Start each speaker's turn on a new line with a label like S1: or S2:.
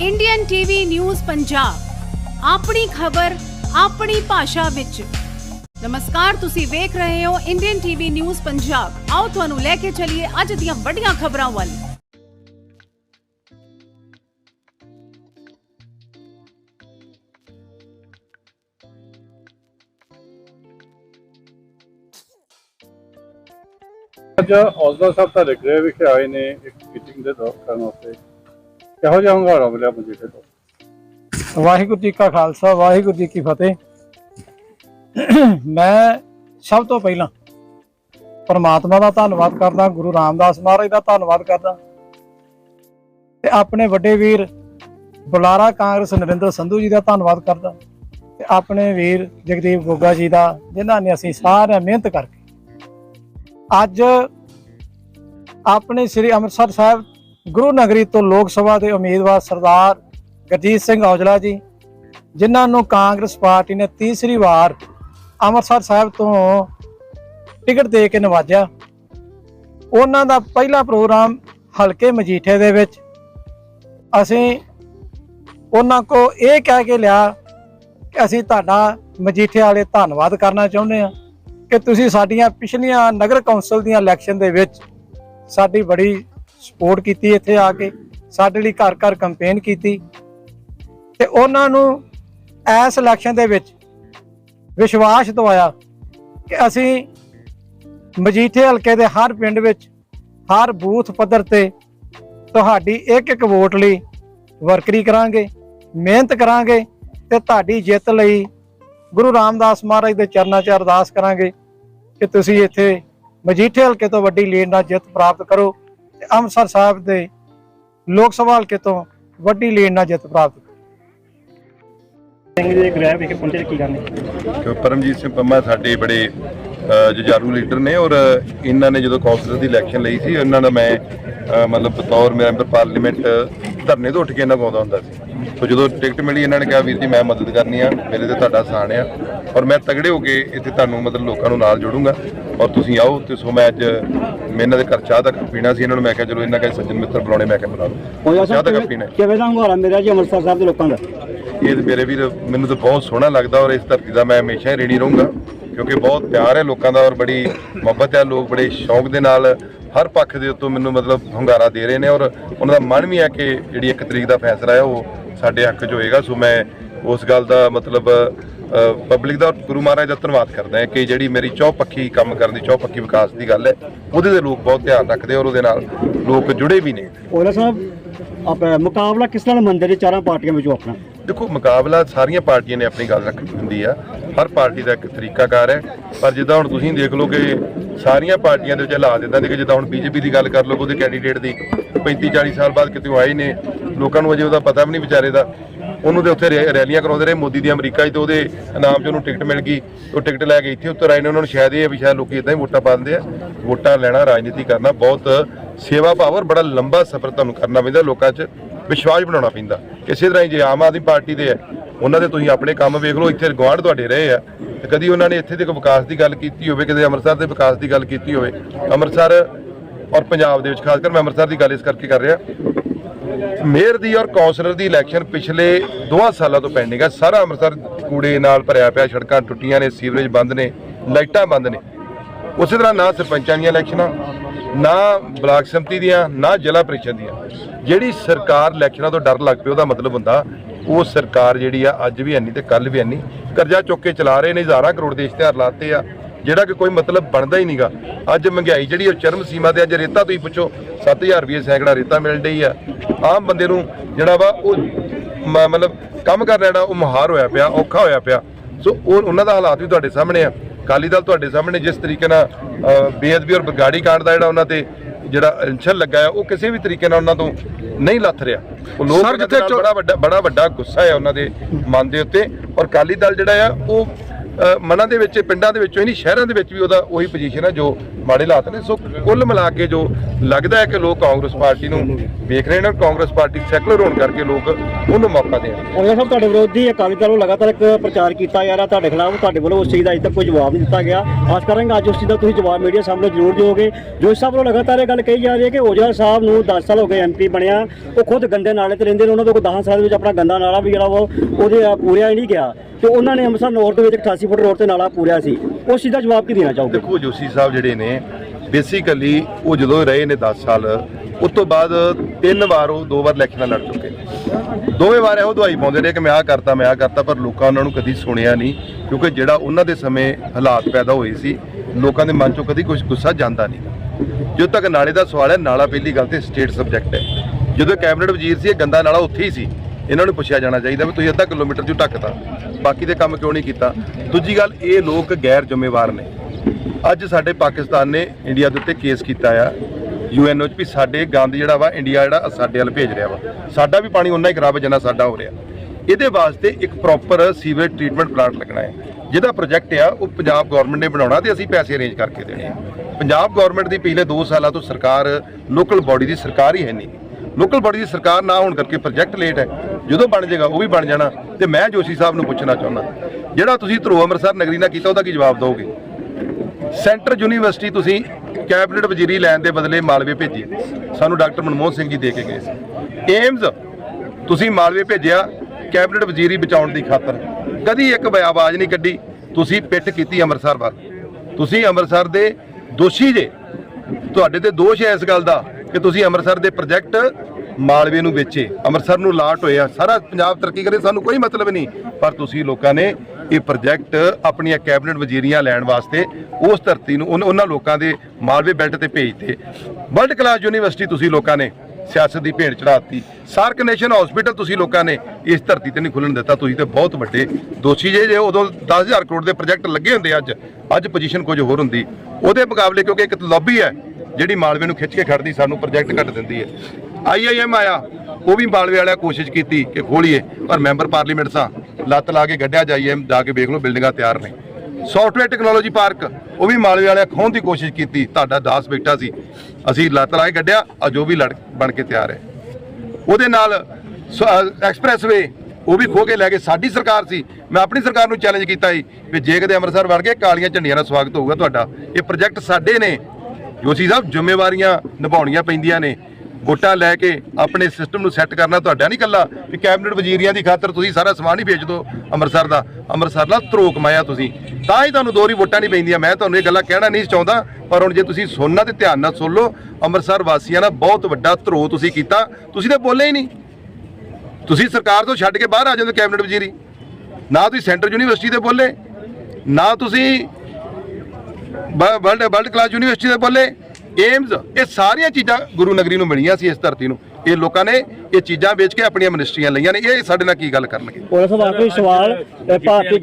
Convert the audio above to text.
S1: Indian TV news Punjab ਆਪਣੀ ਖਬਰ, ਆਪਣੀ ਭਾਸ਼ਾ ਵਿੱਚ। ਨਮਸਕਾਰ, ਤੁਸੀਂ ਵੇਖ ਰਹੇ ਹੋ ਇੰਡੀਅਨ ਟੀਵੀ ਨਿਊਜ਼ ਪੰਜਾਬ ਆਓ ਤੁਹਾਨੂੰ ਲੈ ਕੇ ਚੱਲੀਏ ਅੱਜ ਦੀਆਂ ਵੱਡੀਆਂ ਖਬਰਾਂ ਵੱਲ।
S2: ਅੱਜ ਹੌਸਲਾ ਸਾਹਿਬ ਤੁਹਾਡੇ ਗ੍ਰਹਿ ਵਿਖੇ ਆਏ ਨੇ ਇੱਕ ਮੀਟਿੰਗ ਦੇ ਦੌਰ ਵਾਸਤੇ ਕਿਹੋ ਜਿਹਾ ਹੰਗਾਰਾ ਮਿਲਿਆ ਮਜੀਠੇ ਤੋਂ।
S3: ਵਾਹਿਗੁਰੂ ਜੀ ਕਾ ਖਾਲਸਾ, ਵਾਹਿਗੁਰੂ ਜੀ ਕੀ ਫਤਿਹ। ਮੈਂ ਸਭ ਤੋਂ ਪਹਿਲਾਂ ਪਰਮਾਤਮਾ ਦਾ ਧੰਨਵਾਦ ਕਰਦਾ, ਗੁਰੂ ਰਾਮਦਾਸ ਮਹਾਰਾਜ ਦਾ ਧੰਨਵਾਦ ਕਰਦਾ ਤੇ ਆਪਣੇ ਵੱਡੇ ਵੀਰ ਬੁਲਾਰਾ ਕਾਂਗਰਸ ਨਰਿੰਦਰ ਸੰਧੂ ਜੀ ਦਾ ਧੰਨਵਾਦ ਕਰਦਾ ਤੇ ਆਪਣੇ ਵੀਰ ਜਗਦੀਪ ਗੋਗਾ ਜੀ ਦਾ, ਜਿਨ੍ਹਾਂ ਨੇ ਅਸੀਂ ਸਾਰਿਆਂ ਮਿਹਨਤ ਕਰਕੇ ਅੱਜ ਆਪਣੇ ਸ੍ਰੀ ਅੰਮ੍ਰਿਤਸਰ ਸਾਹਿਬ ਗੁਰੂ ਨਗਰੀ ਤੋਂ ਲੋਕ ਸਭਾ ਦੇ ਉਮੀਦਵਾਰ ਸਰਦਾਰ ਗੁਰਜੀਤ ਸਿੰਘ ਔਜਲਾ ਜੀ, ਜਿਨ੍ਹਾਂ ਨੂੰ ਕਾਂਗਰਸ ਪਾਰਟੀ ਨੇ ਤੀਸਰੀ ਵਾਰ ਅੰਮ੍ਰਿਤਸਰ ਸਾਹਿਬ ਤੋਂ ਟਿਕਟ ਦੇ ਕੇ ਨਵਾਜਿਆ। ਉਹਨਾਂ ਦਾ ਪਹਿਲਾ ਪ੍ਰੋਗਰਾਮ ਹਲਕੇ ਮਜੀਠੇ ਦੇ ਵਿੱਚ। ਅਸੀਂ ਉਹਨਾਂ ਕੋ ਇਹ ਕਹਿ ਕੇ ਲਿਆ ਕਿ ਅਸੀਂ ਤੁਹਾਡਾ ਮਜੀਠੇ ਵਾਲੇ ਧੰਨਵਾਦ ਕਰਨਾ ਚਾਹੁੰਦੇ ਹਾਂ ਕਿ ਤੁਸੀਂ ਸਾਡੀਆਂ ਪਿਛਲੀਆਂ ਨਗਰ ਕੌਂਸਲ ਦੀਆਂ ਇਲੈਕਸ਼ਨ ਦੇ ਵਿੱਚ ਸਾਡੀ ਬੜੀ ਸਪੋਰਟ ਕੀਤੀ ਇੱਥੇ ਆ ਕੇ, ਸਾਡੇ ਲਈ ਘਰ ਘਰ ਕੈਂਪੇਨ ਕੀਤੀ। ਤੇ ਉਹਨਾਂ ਨੂੰ ਇਸ ਇਲੈਕਸ਼ਨ ਦੇ ਵਿੱਚ ਵਿਸ਼ਵਾਸ ਦਿਵਾਇਆ ਕਿ ਅਸੀਂ ਮਜੀਠੇ ਹਲਕੇ ਦੇ ਹਰ ਪਿੰਡ ਵਿੱਚ, ਹਰ ਬੂਥ ਪੱਧਰ ਤੇ ਤੁਹਾਡੀ ਇੱਕ ਇੱਕ ਵੋਟ ਲਈ ਵਰਕਰੀ ਕਰਾਂਗੇ, ਮਿਹਨਤ ਕਰਾਂਗੇ ਤੇ ਤੁਹਾਡੀ ਜਿੱਤ ਲਈ ਗੁਰੂ ਰਾਮਦਾਸ ਮਹਾਰਾਜ ਦੇ ਚਰਨਾਂ 'ਚ ਅਰਦਾਸ ਕਰਾਂਗੇ ਕਿ ਤੁਸੀਂ ਇੱਥੇ ਮਜੀਠੇ ਹਲਕੇ ਤੋਂ ਵੱਡੀ ਲੀਡ ਨਾਲ ਜਿੱਤ ਪ੍ਰਾਪਤ ਕਰੋ। ਤੇ ਅੰਮ੍ਰਿਤਸਰ ਸਾਹਿਬ ਦੇ ਲੋਕ ਸਭਾ ਹਲਕੇ ਤੋਂ ਵੱਡੀ ਲੀਡ ਨਾਲ ਜਿੱਤ ਪ੍ਰਾਪਤ
S4: ਸਿੰਘ ਜੀ ਗ੍ਰਹਿ ਵਿਖੇ ਪਹੁੰਚੇ ਕੀ ਕਰਨੇ
S5: ਕਿ ਪਰਮਜੀਤ ਸਿੰਘ ਪੰਮਾ ਸਾਡੇ ਬੜੇ ਜੁਝਾਰੂ ਲੀਡਰ ਨੇ ਔਰ ਇਹਨਾਂ ਨੇ ਜਦੋਂ ਕੌਂਸਲਰ ਦੀ ਇਲੈਕਸ਼ਨ ਲਈ ਸੀ ਇਹਨਾਂ ਦਾ ਮੈਂ ਮਤਲਬ ਬਤੌਰ ਮੈਂਬਰ ਪਾਰਲੀਮੈਂਟ ਧਰਨੇ ਤੋਂ ਉੱਠ ਕੇ ਇਹਨਾਂ ਆਉਂਦਾ ਹੁੰਦਾ ਸੀ। ਸੋ ਜਦੋਂ ਟਿਕਟ ਮਿਲੀ ਇਹਨਾਂ ਨੇ ਕਿਹਾ ਵੀਰ ਜੀ ਮੈਂ ਮਦਦ ਕਰਨੀ ਆ ਮੇਰੇ ਤੇ ਤੁਹਾਡਾ ਸਾਨ ਆ ਔਰ ਮੈਂ ਤਗੜੇ ਹੋ ਕੇ ਇੱਥੇ ਤੁਹਾਨੂੰ ਮਤਲਬ ਲੋਕਾਂ ਨੂੰ ਨਾਲ ਜੋੜੂੰਗਾ। ਔਰ ਤੁਸੀਂ ਆਓ ਤੇ ਸੋ ਮੈਂ ਅੱਜ ਮੈਂ ਇਹਨਾਂ ਦੇ ਘਰ ਚਾਹ ਦਾ ਕੱਪ ਪੀਣਾ ਸੀ ਇਹਨਾਂ ਨੂੰ ਮੈਂ ਕਿਹਾ ਚਲੋ ਇਹਨਾਂ ਕਹੇ ਸੱਜਣ ਮਿੱਤਰ ਬੁਲਾਉਣੇ ਮੈਂ ਕਿਹਾ ਬੁਲਾ ਲਓ ਚਾਹ ਦਾ ਕੱਪ ਪੀਣਾ।
S4: ਕਿਵੇਂ ਦਾ ਹੰਗਾਰਾ ਮੇਰਾ ਜੀ ਅੰਮ੍ਰਿਤਸਰ ਸਾਹਿਬ ਦੇ ਲੋਕਾਂ ਦਾ
S5: ਇਹ ਤੇ ਮੇਰੇ ਵੀਰ ਮੈਨੂੰ ਤਾਂ ਬਹੁਤ ਸੋਹਣਾ ਲੱਗਦਾ ਔਰ ਇਸ ਧਰਤੀ ਦਾ ਮੈਂ ਹਮੇਸ਼ਾ ਹੀ ਰੇੜੀ ਰਹੂੰਗਾ ਕਿਉਂਕਿ ਬਹੁਤ ਪਿਆਰ ਹੈ ਲੋਕਾਂ ਦਾ ਔਰ ਬੜੀ ਮੁਹੱਬਤ ਹੈ ਲੋਕ ਬੜੇ ਸ਼ੌਂਕ ਦੇ ਨਾਲ ਹਰ ਪੱਖ ਦੇ ਉੱਤੋਂ ਮੈਨੂੰ ਮਤਲਬ ਹੁੰਗਾਰਾ ਦੇ ਰਹੇ ਨੇ ਔਰ ਉਹਨਾਂ ਦਾ ਮਨ ਵੀ ਹੈ ਕਿ ਜਿਹੜੀ ਇੱਕ ਤਰੀਕ ਦਾ ਫੈਸਲਾ ਹੈ ਉਹ ਸਾਡੇ ਹੱਕ 'ਚ ਹੋਏਗਾ ਸੋ ਮੈਂ ਉਸ ਗੱਲ ਦਾ ਮਤਲਬ ਪਬਲਿਕ ਦਾ ਗੁਰੂ ਮਹਾਰਾਜ ਦਾ ਧੰਨਵਾਦ ਕਰਦਾ ਹਾਂ ਕਿ ਜਿਹੜੀ ਮੇਰੀ ਚੌਪੱਖੀ ਕੰਮ ਕਰਨ ਦੀ ਚੌਪੱਖੀ ਵਿਕਾਸ ਦੀ ਗੱਲ ਹੈ ਉਹਦੇ ਤੇ ਲੋਕ ਬਹੁਤ ਧਿਆਨ ਰੱਖਦੇ ਔਰ ਉਹਦੇ ਨਾਲ ਲੋਕ ਜੁੜੇ ਵੀ ਨੇ।
S4: ਉਹਦਾ ਸਾਹਿਬ ਆਪਣਾ ਮੁਕਾਬਲਾ ਕਿਸ ਨਾਲ ਮੰਦਰ ਦੇ ਚਾਰਾਂ ਪਾਰਟੀਆਂ ਵਿੱਚੋਂ ਆਪਣਾ?
S5: ਦੇਖੋ ਮੁਕਾਬਲਾ ਸਾਰੀਆਂ ਪਾਰਟੀਆਂ ਨੇ ਆਪਣੀ ਗੱਲ ਰੱਖਣੀ ਹੁੰਦੀ ਆ। ਹਰ ਪਾਰਟੀ ਦਾ ਇੱਕ ਤਰੀਕਾਕਾਰ ਹੈ। ਪਰ ਜਿੱਦਾਂ ਹੁਣ ਤੁਸੀਂ ਦੇਖ ਲਓ ਕਿ ਸਾਰੀਆਂ ਪਾਰਟੀਆਂ ਦੇ ਵਿੱਚ ਹਾਲਾਤ ਇਦਾਂ ਦੇ ਕਿ ਜਿੱਦਾਂ ਹੁਣ ਬੀਜੇਪੀ ਦੀ ਗੱਲ ਕਰ ਲਓ ਉਹਦੇ ਕੈਂਡੀਡੇਟ ਦੀ 35 40 ਸਾਲ ਬਾਅਦ ਕਿਤੇ ਆਏ ਨੇ। ਲੋਕਾਂ ਨੂੰ ਅਜੇ ਉਹਦਾ ਪਤਾ ਵੀ ਨਹੀਂ ਵਿਚਾਰੇ ਦਾ। ਉਹਨੂੰ ਤੇ ਉੱਥੇ ਰੈ- ਰੈਲੀਆਂ ਕਰਾਉਂਦੇ ਰਹੇ ਮੋਦੀ ਦੀ ਅਮਰੀਕਾ 'ਚ ਤੇ ਉਹਦੇ ਨਾਮ 'ਚ ਉਹਨੂੰ ਟਿਕਟ ਮਿਲ ਗਈ। ਉਹ ਟਿਕਟ ਲੈ ਕੇ ਇੱਥੇ ਉੱਤਰ ਆਏ ਨੇ, ਉਹਨਾਂ ਨੂੰ ਸ਼ਾਇਦ ਇਹ ਹੈ ਵੀ ਸ਼ਾਇਦ ਲੋਕੀ ਇਦਾਂ ਹੀ ਵੋਟਾਂ ਪਾਉਂਦੇ ਆ। ਵੋਟਾਂ ਲੈਣਾ, ਰਾਜਨੀਤੀ ਕਰਨਾ ਬਹੁਤ ਸੇਵਾ ਭਾਵ ਔਰ ਬੜਾ ਲੰਬਾ ਸਫ਼ਰ ਤੁਹਾਨੂੰ ਕਰਨਾ ਪੈਂਦਾ, ਲੋਕਾਂ 'ਚ ਵਿਸ਼ਵਾਸ ਬਣਾਉਣਾ ਪੈਂਦਾ। ਇਸੇ ਤਰ੍ਹਾਂ ਹੀ ਜੇ ਆਮ ਆਦਮੀ ਪਾਰਟੀ ਦੇ ਹੈ ਉਹਨਾਂ ਦੇ ਤੁਸੀਂ ਆਪਣੇ ਕੰਮ ਵੇਖ ਲਓ, ਇੱਥੇ ਗੁਆਂਢ ਤੁਹਾਡੇ ਰਹੇ ਆ। ਤੇ ਕਦੀ ਉਹਨਾਂ ਨੇ ਇੱਥੇ ਦੇ ਵਿਕਾਸ ਦੀ ਗੱਲ ਕੀਤੀ ਹੋਵੇ, ਕਦੇ ਅੰਮ੍ਰਿਤਸਰ ਦੇ ਵਿਕਾਸ ਦੀ ਗੱਲ ਕੀਤੀ ਹੋਵੇ। ਅੰਮ੍ਰਿਤਸਰ ਔਰ ਪੰਜਾਬ ਦੇ ਵਿੱਚ, ਖਾਸ ਕਰ ਮੈਂ ਅੰਮ੍ਰਿਤਸਰ ਦੀ ਗੱਲ ਇਸ ਕਰਕੇ ਕਰ ਰਿਹਾ ਮੇਅਰ ਦੀ ਔਰ ਕੌਂਸਲਰ ਦੀ ਇਲੈਕਸ਼ਨ ਪਿਛਲੇ ਦੋਹਾਂ ਸਾਲਾਂ ਤੋਂ ਪੈਂਡਿੰਗ ਹੈ। ਸਾਰਾ ਅੰਮ੍ਰਿਤਸਰ ਕੂੜੇ ਨਾਲ ਭਰਿਆ ਪਿਆ, ਸੜਕਾਂ ਟੁੱਟੀਆਂ ਨੇ, ਸੀਵਰੇਜ ਬੰਦ ਨੇ, ਲਾਈਟਾਂ ਬੰਦ ਨੇ। ਉਸੇ ਤਰ੍ਹਾਂ ਨਾ ਸਰਪੰਚਾਂ ਦੀਆਂ ਇਲੈਕਸ਼ਨਾਂ, ਨਾ ਬਲਾਕ ਸੰਮਤੀ ਦੀਆਂ, ਨਾ ਜ਼ਿਲ੍ਹਾ ਪ੍ਰੀਸ਼ਦ ਦੀਆਂ। ਜਿਹੜੀ ਸਰਕਾਰ ਇਲੈਕਸ਼ਨਾਂ ਤੋਂ ਡਰ ਲੱਗ ਪਿਆ ਉਹਦਾ ਮਤਲਬ ਹੁੰਦਾ ਉਹ ਸਰਕਾਰ ਜਿਹੜੀ ਆ, ਅੱਜ ਵੀ ਐਨੀ ਤੇ ਕੱਲ ਵੀ ਐਨੀ ਕਰਜ਼ਾ ਚੁੱਕ ਕੇ ਚਲਾ ਰਹੇ ਨੇ, ਹਜ਼ਾਰਾਂ ਕਰੋੜ ਦੇ ਇਸ਼ਤਿਹਾਰ ਲਾਤੇ ਆ। ਜਿਹੜਾ ਕਿ ਕੋਈ ਮਤਲਬ ਬਣਦਾ ਹੀ ਨਹੀਂਗਾ। ਅੱਜ ਮਹਿੰਗਾਈ ਜਿਹੜੀ ਉਹ ਚਰਮ ਸੀਮਾ ਤੇ ਅੱਜ ਰੇਤਾ ਤੁਸੀਂ ਪੁੱਛੋ 7000 ਰੁਪਏ ਸੈਂਕੜਾ ਰੇਤਾ ਮਿਲ ਰਹੀ ਆ। ਆਮ ਬੰਦੇ ਨੂੰ ਜਿਹੜਾ ਵਾ ਉਹ ਮਤਲਬ ਕੰਮ ਕਰ ਲੈਣਾ ਉਹ ਮੁਹਾਰ ਹੋਇਆ ਪਿਆ ਔਖਾ ਹੋਇਆ ਪਿਆ। ਸੋ ਉਹ ਉਹਨਾਂ ਦਾ ਹਾਲਾਤ ਵੀ ਤੁਹਾਡੇ ਸਾਹਮਣੇ ਆ। ਅਕਾਲੀ ਦਲ ਤੁਹਾਡੇ ਸਾਹਮਣੇ ਜਿਸ ਤਰੀਕੇ ਨਾਲ ਬੇਅਦਬੀ ਔਰ ਬਗਾੜੀ ਕਾਂਡ ਦਾ ਜਿਹੜਾ ਉਹਨਾਂ ਤੇ ਜਿਹੜਾ ਇਲੈਕਸ਼ਨ ਲੱਗਾ ਆ ਉਹ ਕਿਸੇ ਵੀ ਤਰੀਕੇ ਨਾਲ ਉਹਨਾਂ ਤੋਂ ਨਹੀਂ ਲੱਥ ਰਿਹਾ। ਉਹ ਲੋਕ ਜਿੱਥੇ ਬੜਾ ਵੱਡਾ ਬੜਾ ਵੱਡਾ ਗੁੱਸਾ ਹੈ ਉਹਨਾਂ ਦੇ ਮਨ ਦੇ ਉੱਤੇ। ਔਰ ਅਕਾਲੀ ਦਲ ਜਿਹੜਾ ਆ ਉਹ ਮਨਾਂ ਦੇ ਵਿੱਚ, ਪਿੰਡਾਂ ਦੇ ਵਿੱਚੋਂ ਹੀ ਨਹੀਂ ਸ਼ਹਿਰਾਂ ਦੇ ਵਿੱਚ ਵੀ ਉਹਦਾ ਉਹੀ ਪੋਜੀਸ਼ਨ ਹੈ ਜੋ ਮਾੜੇ ਹਾਲਾਤ ਨੇ। ਸੋ ਕੁੱਲ ਮਿਲਾ ਕੇ ਜੋ ਲੱਗਦਾ ਹੈ ਕਿ ਲੋਕ ਕਾਂਗਰਸ ਪਾਰਟੀ ਨੂੰ ਵੇਖ ਰਹੇ ਨੇ ਕਾਂਗਰਸ ਪਾਰਟੀ ਸੈਕੂਲਰ ਹੋਣ ਕਰਕੇ ਲੋਕ ਉਹਨੂੰ ਮੌਕਾ ਦੇਣਗੇ
S4: ਔਜਲਾ ਸਾਹਿਬ ਤੁਹਾਡੇ ਵਿਰੋਧੀ ਅਕਾਲੀ ਦਲ ਵੱਲੋਂ ਲਗਾਤਾਰ ਇੱਕ ਪ੍ਰਚਾਰ ਕੀਤਾ ਜਾ ਰਿਹਾ। ਤੁਹਾਡੇ ਖਿਲਾਫ ਤੁਹਾਡੇ ਵੱਲੋਂ ਉਸ ਚੀਜ਼ ਦਾ ਅਜੇ ਤੱਕ ਕੋਈ ਜਵਾਬ ਨਹੀਂ ਦਿੱਤਾ ਗਿਆ। ਆਸ ਕਰਾਂਗੇ ਅੱਜ ਉਸ ਚੀਜ਼ ਦਾ ਤੁਸੀਂ ਜਵਾਬ ਮੀਡੀਆ ਸਾਹਮਣੇ ਜ਼ਰੂਰ ਦਿਓਗੇ। ਜੋ ਸਾਹਿਬ ਵੱਲੋਂ ਲਗਾਤਾਰ ਇਹ ਗੱਲ ਕਹੀ ਜਾ ਰਹੀ ਹੈ ਕਿ ਔਜਲਾ ਸਾਹਿਬ ਨੂੰ 10 ਸਾਲ ਹੋ ਗਏ ਐਮਪੀ ਬਣਿਆ। ਉਹ ਖੁਦ ਗੰਦੇ ਨਾਲੇ ਤੇ ਰਹਿੰਦੇ ਨੇ। ਉਹਨਾਂ ਤੋਂ ਕੋਈ 10 ਸਾਲ ਦੇ ਵਿੱਚ ਆਪਣਾ ਗੰਦਾ ਨਾਲਾ ਵੀ ਜਿਹੜਾ ਉਹ ਉਹਦੇ ਪੂਰਿਆ ਹੀ ਨਹੀਂ ਗਿਆ। ਤੇ ਉਹਨਾਂ ਨੇ ਅੰਮ੍ਰਿਤਸਰ ਨੌਰਥ ਦੇ ਵਿੱਚ 88 ਫੁੱਟ ਰੋਡ ਤੇ ਨਾਲਾ ਪੂਰਿਆ ਸੀ। ਉਸ ਚੀਜ਼ ਦਾ ਜਵਾਬ ਕੀ ਦੇਣਾ ਚਾਹੋਗੇ?
S5: ਦੇਖੋ ਜੋਸ਼ੀ ਸਾਹਿਬ ਜਿਹੜੇ ਨੇ ਬੇਸਿਕਲੀ ਉਹ ਜਦੋਂ ਰਹੇ ਨੇ 10 ਸਾਲ, ਉਸ ਤੋਂ ਬਾਅਦ ਤਿੰਨ ਵਾਰ ਉਹ ਦੋ ਵਾਰ ਇਲੈਕਸ਼ਨਾਂ ਲੜ ਚੁੱਕੇ ਨੇ। ਦੋਵੇਂ ਵਾਰ ਇਹੋ ਦਵਾਈ ਪਾਉਂਦੇ ਨੇ ਕਿ ਮੈਂ ਆਹ ਕਰਤਾ, ਮੈਂ ਆਹ ਕਰਤਾ, ਪਰ ਲੋਕਾਂ ਉਹਨਾਂ ਨੂੰ ਕਦੀ ਸੁਣਿਆ ਨਹੀਂ, ਕਿਉਂਕਿ ਜਿਹੜਾ ਉਹਨਾਂ ਦੇ ਸਮੇਂ ਹਾਲਾਤ ਪੈਦਾ ਹੋਏ ਸੀ, ਲੋਕਾਂ ਦੇ ਮਨ ਚੋਂ ਕਦੀ ਕੁਝ ਗੁੱਸਾ ਜਾਂਦਾ ਨਹੀਂ। ਜਦੋਂ ਤੱਕ ਨਾਲੇ ਦਾ ਸਵਾਲ ਹੈ, ਨਾਲਾ ਪਹਿਲੀ ਗੱਲ ਤੇ ਸਟੇਟ ਸਬਜੈਕਟ ਹੈ। ਜਦੋਂ ਕੈਬਨਿਟ ਵਜ਼ੀਰ ਸੀ, ਇਹ ਗੰਦਾ ਨਾਲਾ ਉੱਥੇ ਹੀ ਸੀ। ਇਹਨਾਂ ਨੂੰ ਪੁੱਛਿਆ ਜਾਣਾ ਚਾਹੀਦਾ ਵੀ ਤੁਸੀਂ ਅੱਧਾ ਕਿਲੋਮੀਟਰ ਚੋਂ ਢੱਕਤਾ, ਬਾਕੀ ਦੇ ਕੰਮ ਕਿਉਂ ਨਹੀਂ ਕੀਤਾ? ਦੂਜੀ ਗੱਲ, ਇਹ ਲੋਕ ਗੈਰ ਜ਼ਿੰਮੇਵਾਰ ਨੇ। ਅੱਜ ਸਾਡੇ ਪਾਕਿਸਤਾਨ ਨੇ ਇੰਡੀਆ ਦੇ ਉੱਤੇ ਕੇਸ ਕੀਤਾ ਆ ਯੂਐਨਓ ਚ ਵੀ ਸਾਡੇ ਗੰਦ ਜਿਹੜਾ ਵਾ, ਇੰਡੀਆ ਜਿਹੜਾ ਸਾਡੇ ਵੱਲ ਭੇਜ ਰਿਹਾ ਵਾ। ਸਾਡਾ ਵੀ ਪਾਣੀ ਉਨਾ ਹੀ ਖਰਾਬ ਹੈ ਜਿੰਨਾ ਸਾਡਾ ਹੋ ਰਿਹਾ। ਇਹਦੇ ਵਾਸਤੇ ਇੱਕ ਪ੍ਰੋਪਰ ਸੀਵਰੇਜ ਟ੍ਰੀਟਮੈਂਟ ਪਲਾਂਟ ਲੱਗਣਾ ਹੈ। ਜਿਹਦਾ ਪ੍ਰੋਜੈਕਟ ਆ, ਉਹ ਪੰਜਾਬ ਗਵਰਨਮੈਂਟ ਨੇ ਬਣਾਉਣਾ ਤੇ ਅਸੀਂ ਪੈਸੇ ਅਰੇਂਜ ਕਰਕੇ ਦੇਣੇ ਆ। ਪੰਜਾਬ ਗਵਰਨਮੈਂਟ ਦੀ ਪਿਛਲੇ 2 ਸਾਲਾਂ ਤੋਂ ਸਰਕਾਰ ਲੋਕਲ ਬਾਡੀ ਦੀ ਸਰਕਾਰ ਹੀ ਹੈ ਨਹੀਂ। ਲੋਕਲ ਬਾਡੀ ਦੀ ਸਰਕਾਰ ਨਾ ਹੋਣ ਕਰਕੇ ਪ੍ਰੋਜੈਕਟ ਲੇਟ ਹੈ। ਜਦੋਂ ਬਣ ਜਾਏਗਾ, ਉਹ ਵੀ ਬਣ ਜਾਣਾ। ਤੇ ਮੈਂ ਜੋਸ਼ੀ ਸਾਹਿਬ ਨੂੰ ਪੁੱਛਣਾ ਚਾਹੁੰਦਾ, ਜਿਹੜਾ ਤੁਸੀਂ ਧਰੋ ਅੰਮ੍ਰਿਤਸਰ ਨਗਰੀ ਨਾਲ ਕੀਤਾ, ਉਹਦਾ ਕੀ ਜਵਾਬ ਦਿਓਗੇ? ਸੈਂਟਰ ਯੂਨੀਵਰਸਿਟੀ ਤੁਸੀਂ ਕੈਬਨਿਟ ਵਜ਼ੀਰੀ ਲੈਣ ਦੇ ਬਦਲੇ ਮਾਲਵੇ ਭੇਜੇ ਸਾਨੂੰ ਡਾਕਟਰ ਮਨਮੋਹਨ ਸਿੰਘ ਜੀ ਦੇ ਕੇ ਗਏ ਸੀ। ਏਮਜ਼, ਤੁਸੀਂ ਮਾਲਵੇ ਭੇਜਿਆ ਕੈਬਨਿਟ ਵਜ਼ੀਰੀ ਬਚਾਉਣ ਦੀ ਖਾਤਰ। ਕਦੀ ਇੱਕ ਆਵਾਜ਼ ਨਹੀਂ ਕੱਢੀ। ਤੁਸੀਂ ਪਿੱਠ ਕੀਤੀ ਅੰਮ੍ਰਿਤਸਰ ਵੱਲ। ਤੁਸੀਂ ਅੰਮ੍ਰਿਤਸਰ ਦੇ ਦੋਸ਼ੀ ਜੇ। ਤੁਹਾਡੇ ਤੇ ਦੋਸ਼ ਹੈ ਇਸ ਗੱਲ ਦਾ ਕਿ ਤੁਸੀਂ ਅੰਮ੍ਰਿਤਸਰ ਦੇ ਪ੍ਰੋਜੈਕਟ ਮਾਲਵੇ ਨੂੰ ਵੇਚੇ। ਅੰਮ੍ਰਿਤਸਰ ਨੂੰ ਲਾਟ ਹੋਇਆ। ਸਾਰਾ ਪੰਜਾਬ ਤਰੱਕੀ ਕਰੇ, ਸਾਨੂੰ ਕੋਈ ਮਤਲਬ ਨਹੀਂ। ਪਰ ਤੁਸੀਂ ਲੋਕਾਂ ਨੇ ਇਹ ਪ੍ਰੋਜੈਕਟ ਆਪਣੀਆਂ ਕੈਬਨਿਟ ਵਜ਼ੀਰੀਆਂ ਲੈਣ ਵਾਸਤੇ ਉਸ ਧਰਤੀ ਨੂੰ ਉਨ- ਉਹਨਾਂ ਲੋਕਾਂ ਦੇ ਮਾਲਵੇ ਬੈਲਟ ਤੇ ਭੇਜਤੇ। ਵਰਲਡ ਕਲਾਸ ਯੂਨੀਵਰਸਿਟੀ ਤੁਸੀਂ ਲੋਕਾਂ ਨੇ ਸਿਆਸਤ ਦੀ ਭੇਡ ਚੜਾਤੀ ਸਾਰਕ ਨੇਸ਼ਨ ਹਸਪੀਟਲ ਤੁਸੀਂ ਲੋਕਾਂ ਨੇ ਇਸ ਧਰਤੀ ਤੇ ਨਹੀਂ ਖੁੱਲਣ ਦਿੱਤਾ। ਤੁਸੀਂ ਤੇ ਬਹੁਤ ਵੱਡੇ ਦੋਸ਼ੀ ਜੇ ਜੇ ਉਦੋਂ 10000 ਕਰੋੜ ਦੇ ਪ੍ਰੋਜੈਕਟ ਲੱਗੇ ਹੁੰਦੇ ਅੱਜ ਅੱਜ ਪੋਜੀਸ਼ਨ ਕੁਝ ਹੋਰ ਹੁੰਦੀ। ਉਹਦੇ ਮੁਕਾਬਲੇ ਕਿਉਂਕਿ ਇੱਕ ਲੌਬੀ ਹੈ, ਜਿਹੜੀ ਮਾਲਵੇ ਨੂੰ ਖਿੱਚ ਕੇ ਖੜਦੀ ਸਾਨੂੰ ਪ੍ਰੋਜੈਕਟ ਕੱਟ ਦਿੰਦੀ ਹੈ। ਆਈਆਈਐਮ ਆਇਆ। ਉਹ ਵੀ ਮਾਲਵੇ ਵਾਲਿਆਂ ਕੋਸ਼ਿਸ਼ ਕੀਤੀ ਕਿ ਖੋਲੀਏ, ਪਰ ਮੈਂਬਰ ਪਾਰਲੀਮੈਂਟ ਸਾਂ ਲੱਤ ਲਾ ਕੇ ਗੱਡਿਆ ਜਾਈਏ ਜਾ ਕੇ ਵੇਖ ਲਓ ਬਿਲਡਿੰਗਾਂ ਤਿਆਰ ਨੇ। ਸੌਫਟਵੇਅਰ ਟੈਕਨੋਲੋਜੀ ਪਾਰਕ ਉਹ ਵੀ ਮਾਲਵੇ ਵਾਲਿਆਂ ਖੋਹਣ ਦੀ ਕੋਸ਼ਿਸ਼ ਕੀਤੀ। ਤੁਹਾਡਾ ਦਾਸ ਬੇਟਾ ਸੀ। ਅਸੀਂ ਲੱਤ ਲਾ ਕੇ ਗੱਡਿਆ ਆ ਜੋ ਵੀ ਲੜ ਬਣ ਕੇ ਤਿਆਰ ਹੈ। ਉਹਦੇ ਨਾਲ ਐਕਸਪ੍ਰੈਸਵੇ ਉਹ ਵੀ ਖੋ ਕੇ ਲੈ ਕੇ ਸਾਡੀ ਸਰਕਾਰ ਸੀ। ਮੈਂ ਆਪਣੀ ਸਰਕਾਰ ਨੂੰ ਚੈਲੰਜ ਕੀਤਾ ਸੀ ਵੀ ਜੇ ਕਦੇ ਅੰਮ੍ਰਿਤਸਰ ਵੜ ਗਏ, ਕਾਲੀਆਂ ਝੰਡੀਆਂ ਨਾਲ ਸਵਾਗਤ ਹੋਊਗਾ ਤੁਹਾਡਾ। ਇਹ ਪ੍ਰੋਜੈਕਟ ਸਾਡੇ ਨੇ। ਜੋਸ਼ੀ ਸਾਹਿਬ, ਜ਼ਿੰਮੇਵਾਰੀਆਂ ਨਿਭਾਉਣੀਆਂ ਪੈਂਦੀਆਂ ਨੇ। ਵੋਟਾਂ ਲੈ ਕੇ ਆਪਣੇ ਸਿਸਟਮ ਨੂੰ ਸੈੱਟ ਕਰਨਾ ਤੁਹਾਡਾ ਨਹੀਂ ਕੱਲਾ ਵੀ ਕੈਬਨਿਟ ਵਜ਼ੀਰੀਆਂ ਦੀ ਖਾਤਰ ਤੁਸੀਂ ਸਾਰਾ ਸਮਾਨ ਹੀ ਵੇਚ ਦਿਓ ਅੰਮ੍ਰਿਤਸਰ ਦਾ। ਅੰਮ੍ਰਿਤਸਰ ਨਾਲ ਤਰੋਕ ਮਾਇਆ ਤੁਸੀਂ। ਤਾਂ ਹੀ ਤੁਹਾਨੂੰ ਦੋਹਰੀ ਵੋਟਾਂ ਨਹੀਂ ਪੈਂਦੀਆਂ। ਮੈਂ ਤੁਹਾਨੂੰ ਇਹ ਗੱਲਾਂ ਕਹਿਣਾ ਨਹੀਂ ਚਾਹੁੰਦਾ, ਪਰ ਹੁਣ ਜੇ ਤੁਸੀਂ ਸੁਣਨਾ ਤੇ ਧਿਆਨ ਨਾਲ ਸੁਣ ਲਓ, ਅੰਮ੍ਰਿਤਸਰ ਵਾਸੀਆਂ ਨਾਲ ਬਹੁਤ ਵੱਡਾ ਧਰੋ ਤੁਸੀਂ ਕੀਤਾ। ਤੁਸੀਂ ਤਾਂ ਬੋਲੇ ਹੀ ਨਹੀਂ। ਤੁਸੀਂ ਸਰਕਾਰ ਤੋਂ ਛੱਡ ਕੇ ਬਾਹਰ ਆ ਜਾਂਦੇ ਕੈਬਨਿਟ ਵਜ਼ੀਰੀ। ਨਾ ਤੁਸੀਂ ਸੈਂਟਰ ਯੂਨੀਵਰਸਿਟੀ ਦੇ ਬੋਲੇ, ਨਾ ਤੁਸੀਂ ਵਰਲਡ ਵਰਲਡ ਕਲਾਸ ਯੂਨੀਵਰਸਿਟੀ ਦੇ ਬੋਲੇ। ਏਮਜ਼ ਇਹ ਸਾਰੀਆਂ ਚੀਜ਼ਾਂ ਗੁਰੂ ਨਗਰੀ ਨੂੰ ਮਿਲੀਆਂ ਸੀ ਇਸ ਧਰਤੀ ਨੂੰ। ਇਹ ਲੋਕਾਂ ਨੇ ਇਹ ਚੀਜ਼ਾਂ ਵੇਚ ਕੇ ਆਪਣੀਆਂ ਮਿਨਿਸਟਰੀਆਂ ਲਈਆਂ ਨੇ। ਇਹ ਸਾਡੇ ਨਾਲ ਕੀ ਗੱਲ ਕਰਨਗੇ?
S4: ਸਾਹਿਬ ਆਖਰੀ ਸਵਾਲ ਇਹ ਭਾਰਤੀ